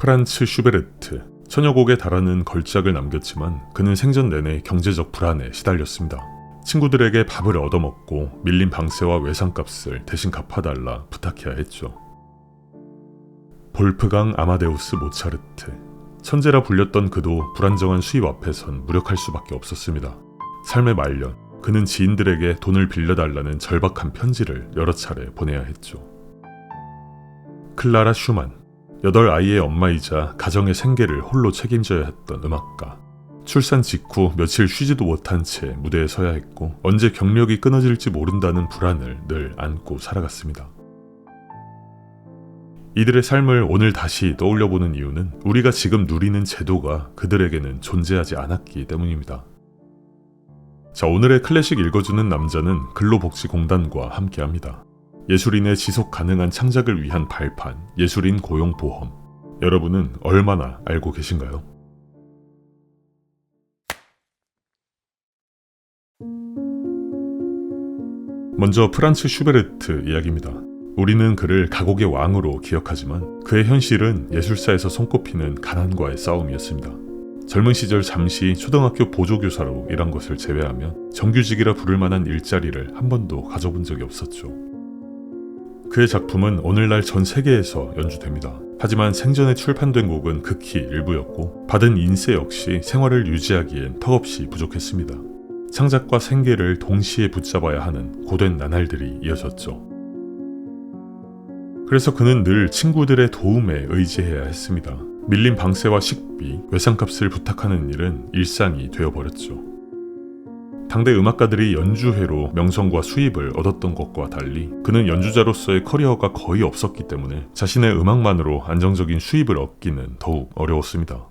프란츠 슈베르트 천여 곡에 달하는 걸작을 남겼지만 그는 생전 내내 경제적 불안에 시달렸습니다. 친구들에게 밥을 얻어먹고 밀린 방세와 외상값을 대신 갚아달라 부탁해야 했죠. 볼프강 아마데우스 모차르트 천재라 불렸던 그도 불안정한 수입 앞에선 무력할 수밖에 없었습니다. 삶의 말년 그는 지인들에게 돈을 빌려달라는 절박한 편지를 여러 차례 보내야 했죠. 클라라 슈만 여덟 아이의 엄마이자 가정의 생계를 홀로 책임져야 했던 음악가. 출산 직후 며칠 쉬지도 못한 채 무대에 서야 했고 언제 경력이 끊어질지 모른다는 불안을 늘 안고 살아갔습니다. 이들의 삶을 오늘 다시 떠올려 보는 이유는 우리가 지금 누리는 제도가 그들에게는 존재하지 않았기 때문입니다. 자, 오늘의 클래식 읽어주는 남자는 근로복지공단과 함께 합니다. 예술인의 지속 가능한 창작을 위한 발판, 예술인 고용 보험. 여러분은 얼마나 알고 계신가요? 먼저 프란츠 슈베르트 이야기입니다. 우리는 그를 가곡의 왕으로 기억하지만 그의 현실은 예술사에서 손꼽히는 가난과의 싸움이었습니다. 젊은 시절 잠시 초등학교 보조교사로 일한 것을 제외하면 정규직이라 부를 만한 일자리를 한 번도 가져본 적이 없었죠. 그의 작품은 오늘날 전 세계에서 연주됩니다. 하지만 생전에 출판된 곡은 극히 일부였고 받은 인세 역시 생활을 유지하기엔 턱없이 부족했습니다. 창작과 생계를 동시에 붙잡아야 하는 고된 나날들이 이어졌죠. 그래서 그는 늘 친구들의 도움에 의지해야 했습니다. 밀린 방세와 식비, 외상값을 부탁하는 일은 일상이 되어버렸죠. 당대 음악가들이 연주회로 명성과 수입을 얻었던 것과 달리 그는 연주자로서의 커리어가 거의 없었기 때문에 자신의 음악만으로 안정적인 수입을 얻기는 더욱 어려웠습니다.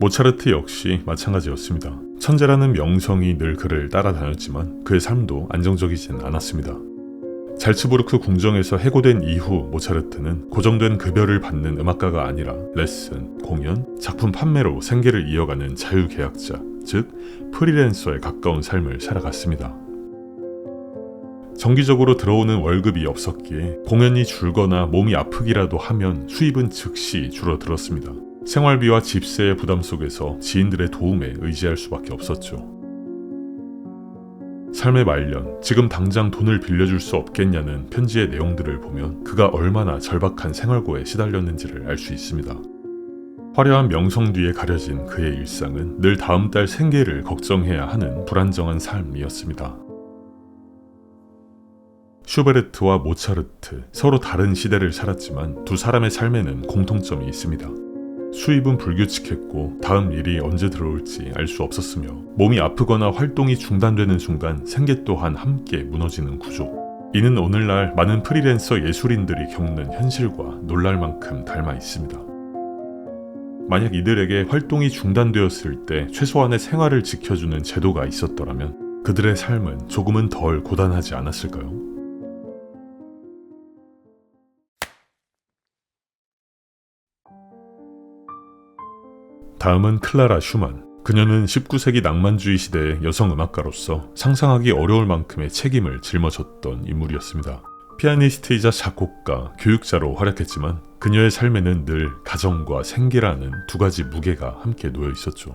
모차르트 역시 마찬가지였습니다. 천재라는 명성이 늘 그를 따라다녔지만 그의 삶도 안정적이진 않았습니다. 잘츠부르크 궁정에서 해고된 이후 모차르트는 고정된 급여를 받는 음악가가 아니라 레슨, 공연, 작품 판매로 생계를 이어가는 자유계약자, 즉 프리랜서에 가까운 삶을 살아갔습니다. 정기적으로 들어오는 월급이 없었기에 공연이 줄거나 몸이 아프기라도 하면 수입은 즉시 줄어들었습니다. 생활비와 집세의 부담 속에서 지인들의 도움에 의지할 수밖에 없었죠. 삶의 말년, 지금 당장 돈을 빌려줄 수 없겠냐는 편지의 내용들을 보면 그가 얼마나 절박한 생활고에 시달렸는지를 알 수 있습니다. 화려한 명성 뒤에 가려진 그의 일상은 늘 다음 달 생계를 걱정해야 하는 불안정한 삶이었습니다. 슈베르트와 모차르트, 서로 다른 시대를 살았지만 두 사람의 삶에는 공통점이 있습니다. 수입은 불규칙했고 다음 일이 언제 들어올지 알 수 없었으며 몸이 아프거나 활동이 중단되는 순간 생계 또한 함께 무너지는 구조. 이는 오늘날 많은 프리랜서 예술인들이 겪는 현실과 놀랄 만큼 닮아 있습니다. 만약 이들에게 활동이 중단되었을 때 최소한의 생활을 지켜주는 제도가 있었더라면 그들의 삶은 조금은 덜 고단하지 않았을까요? 다음은 클라라 슈만. 그녀는 19세기 낭만주의 시대의 여성 음악가로서 상상하기 어려울 만큼의 책임을 짊어졌던 인물이었습니다. 피아니스트이자 작곡가, 교육자로 활약했지만 그녀의 삶에는 늘 가정과 생계라는 두 가지 무게가 함께 놓여 있었죠.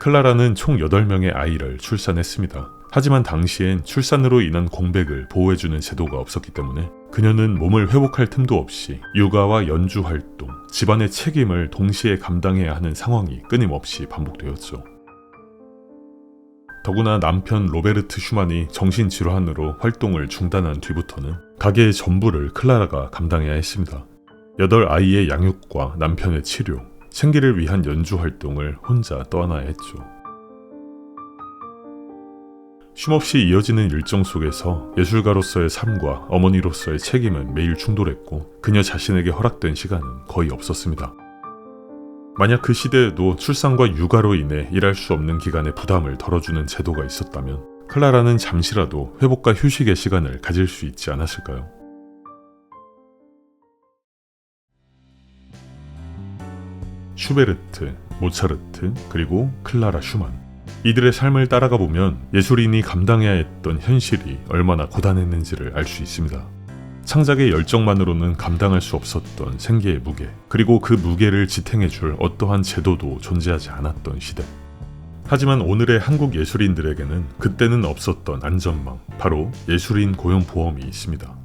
클라라는 총 8명의 아이를 출산했습니다. 하지만 당시엔 출산으로 인한 공백을 보호해주는 제도가 없었기 때문에 그녀는 몸을 회복할 틈도 없이 육아와 연주 활동, 집안의 책임을 동시에 감당해야 하는 상황이 끊임없이 반복되었죠. 더구나 남편 로베르트 슈만이 정신질환으로 활동을 중단한 뒤부터는 가게의 전부를 클라라가 감당해야 했습니다. 여덟 아이의 양육과 남편의 치료, 생계를 위한 연주 활동을 혼자 떠나야 했죠. 쉼없이 이어지는 일정 속에서 예술가로서의 삶과 어머니로서의 책임은 매일 충돌했고 그녀 자신에게 허락된 시간은 거의 없었습니다. 만약 그 시대에도 출산과 육아로 인해 일할 수 없는 기간의 부담을 덜어주는 제도가 있었다면 클라라는 잠시라도 회복과 휴식의 시간을 가질 수 있지 않았을까요? 슈베르트, 모차르트, 그리고 클라라 슈만. 이들의 삶을 따라가 보면 예술인이 감당해야 했던 현실이 얼마나 고단했는지를 알 수 있습니다. 창작의 열정만으로는 감당할 수 없었던 생계의 무게, 그리고 그 무게를 지탱해줄 어떠한 제도도 존재하지 않았던 시대. 하지만 오늘의 한국 예술인들에게는 그때는 없었던 안전망, 바로 예술인 고용보험이 있습니다.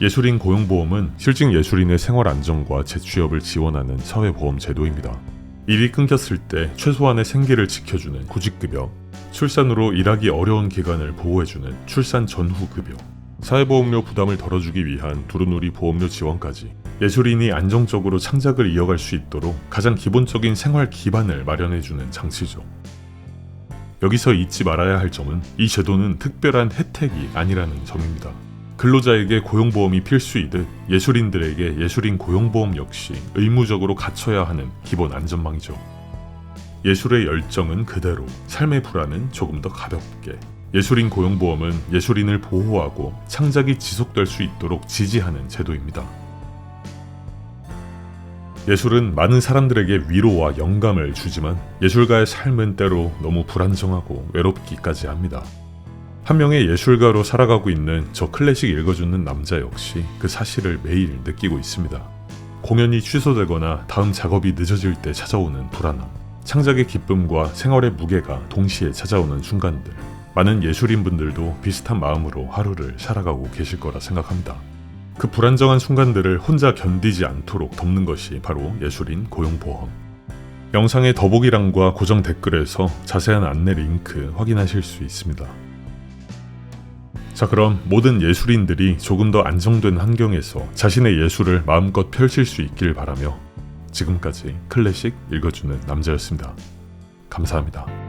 예술인 고용보험은 실직 예술인의 생활 안정과 재취업을 지원하는 사회보험 제도입니다. 일이 끊겼을 때 최소한의 생계를 지켜주는 구직급여, 출산으로 일하기 어려운 기간을 보호해주는 출산 전후 급여, 사회보험료 부담을 덜어주기 위한 두루누리 보험료 지원까지 예술인이 안정적으로 창작을 이어갈 수 있도록 가장 기본적인 생활 기반을 마련해주는 장치죠. 여기서 잊지 말아야 할 점은 이 제도는 특별한 혜택이 아니라는 점입니다. 근로자에게 고용보험이 필수이듯 예술인들에게 예술인 고용보험 역시 의무적으로 갖춰야 하는 기본 안전망이죠. 예술의 열정은 그대로, 삶의 불안은 조금 더 가볍게. 예술인 고용보험은 예술인을 보호하고 창작이 지속될 수 있도록 지지하는 제도입니다. 예술은 많은 사람들에게 위로와 영감을 주지만 예술가의 삶은 때로 너무 불안정하고 외롭기까지 합니다. 한 명의 예술가로 살아가고 있는 저 클래식 읽어주는 남자 역시 그 사실을 매일 느끼고 있습니다. 공연이 취소되거나 다음 작업이 늦어질 때 찾아오는 불안함, 창작의 기쁨과 생활의 무게가 동시에 찾아오는 순간들. 많은 예술인분들도 비슷한 마음으로 하루를 살아가고 계실 거라 생각합니다. 그 불안정한 순간들을 혼자 견디지 않도록 돕는 것이 바로 예술인 고용보험. 영상의 더보기란과 고정 댓글에서 자세한 안내 링크 확인하실 수 있습니다. 자, 그럼 모든 예술인들이 조금 더 안정된 환경에서 자신의 예술을 마음껏 펼칠 수 있길 바라며 지금까지 클래식 읽어주는 남자였습니다. 감사합니다.